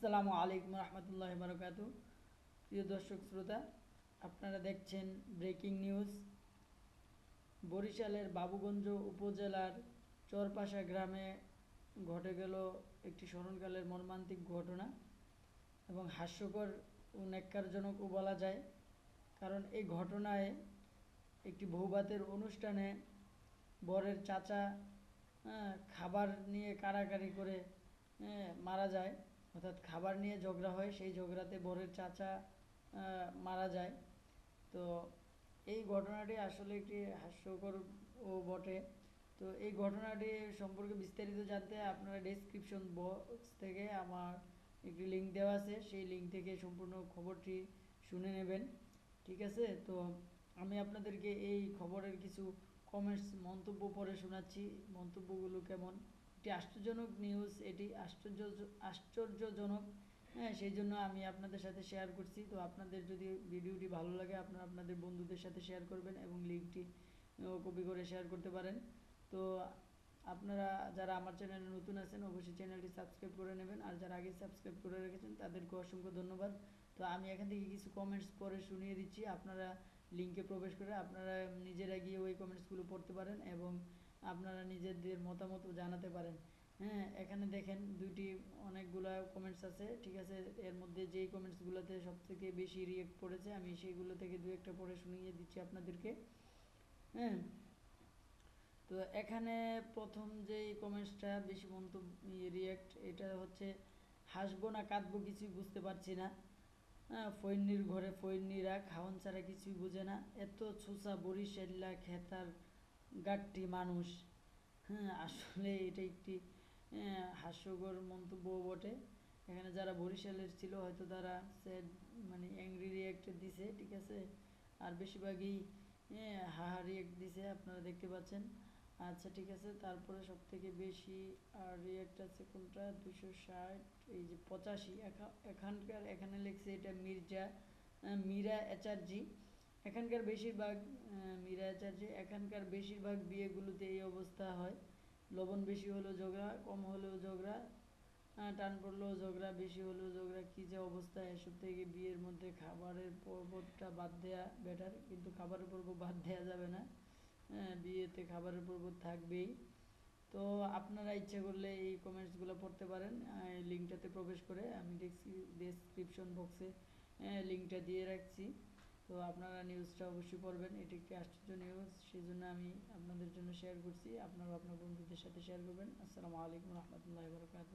আসসালামু আলাইকুম রহমতুল্লাহ বারকাত। প্রিয় দর্শক শ্রোতা আপনারা দেখছেন ব্রেকিং নিউজ। বরিশালের বাবুগঞ্জ উপজেলার চরপাশা গ্রামে ঘটে গেল একটি স্মরণকালের মর্মান্তিক ঘটনা এবং হাস্যকর ও ন্যাক্কারজনকও বলা যায়। কারণ এই ঘটনায় একটি বৌভাতের অনুষ্ঠানে বরের চাচা হ্যাঁ, খাবার নিয়ে কাড়াকাড়ি করে হ্যাঁ, মারা যায়। অর্থাৎ খাবার নিয়ে ঝগড়া হয়, সেই ঝগড়াতে বরের চাচা মারা যায়। তো এই ঘটনাটি আসলে একটি হাস্যকর ও বটে। তো এই ঘটনাটি সম্পর্কে বিস্তারিত জানতে আপনারা ডেসক্রিপশন বক্স থেকে আমার একটি লিঙ্ক দেওয়া আছে। সেই লিঙ্ক থেকে সম্পূর্ণ খবরটি শুনে নেবেন। ঠিক আছে? তো আমি আপনাদেরকে এই খবরের কিছু কমেন্টস মন্তব্য পড়ে শোনাচ্ছি। মন্তব্যগুলো কেমন? একটি আশ্চর্যজনক নিউজ এটি আশ্চর্য, আশ্চর্যজনক। হ্যাঁ সেই জন্য আমি আপনাদের সাথে শেয়ার করছি। তো আপনাদের যদি ভিডিওটি ভালো লাগে, আপনারা আপনাদের বন্ধুদের সাথে শেয়ার করবেন এবং লিঙ্কটি কপি করে শেয়ার করতে পারেন। তো আপনারা যারা আমার চ্যানেলে নতুন আছেন, অবশ্যই চ্যানেলটি সাবস্ক্রাইব করে নেবেন। আর যারা আগে সাবস্ক্রাইব করে রেখেছেন, তাদেরকে অসংখ্য ধন্যবাদ। তো আমি এখান থেকে কিছু কমেন্টস পরে শুনিয়ে দিচ্ছি। আপনারা লিঙ্কে প্রবেশ করে আপনারা নিজেরা গিয়ে ওই কমেন্টসগুলো পড়তে পারেন এবং আপনারা নিজেদের মতামতও জানাতে পারেন। হ্যাঁ এখানে দেখেন দুইটি অনেকগুলা কমেন্টস আছে, ঠিক আছে? এর মধ্যে যেই কমেন্টসগুলোতে সব থেকে বেশি রিয়েক্ট পড়েছে, আমি সেইগুলো থেকে দু একটা পড়ে শুনিয়ে দিচ্ছি আপনাদেরকে। হ্যাঁ তো এখানে প্রথম যেই কমেন্টসটা বেশি মন্তব্য রিয়েক্ট এটা হচ্ছে, হাসবো না কাঁদবো কিছুই বুঝতে পারছি না। হ্যাঁ ফৈন্নির ঘরে ফৈন্নিরা খাওয়ান ছাড়া কিছুই বোঝে না। এত ছুসা বরিশাল্লা খেতার গাট্টি মানুষ। হ্যাঁ আসলে এটা একটি হাস্যকর মন্তব্য বটে। এখানে যারা বরিশালের ছিল, হয়তো তারা স্যাড মানে অ্যাংরি রিয়াক্ট দিছে, ঠিক আছে? আর বেশিরভাগই হাহা রিয়াক্ট দিছে, আপনারা দেখতে পাচ্ছেন। আচ্ছা ঠিক আছে, তারপরে সব থেকে বেশি আর রিয়াক্ট আছে কোনটা? দুশো ষাট, এই যে পঁচাশি এখানকার, এখানে লিখছে এটা মির্জা মীরা অ্যাচার্জি এখানকার বেশিরভাগ মীরা এখানকার বেশিরভাগ বিয়েগুলোতে এই অবস্থা হয়। লবণ বেশি হলেও ঝগড়া, কম হলেও ঝগড়া টান পড়লেও ঝগড়া, বেশি হলেও ঝগড়া, কী যে অবস্থা, এসব থেকে বিয়ের মধ্যে খাবারের পর্বটা বাদ দেওয়া বেটার কিন্তু খাবারের পর্ব বাদ দেওয়া যাবে না। বিয়েতে খাবারের পর্ব থাকবেই। তো আপনারা ইচ্ছা করলে এই কমেন্টসগুলো পড়তে পারেন লিঙ্কটাতে প্রবেশ করে আমি ডেসক্রিপশন বক্সে লিঙ্কটা দিয়ে রাখছি। তো আপনারা নিউজটা অবশ্যই পড়বেন। এটি একটি আশ্চর্য নিউজ সেই জন্য আমি আপনাদের জন্য শেয়ার করছি। আপনারা আপনার বন্ধুদের সাথে শেয়ার করবেন। আসসালামু আলাইকুম রহমতুল্লাহ বরকাত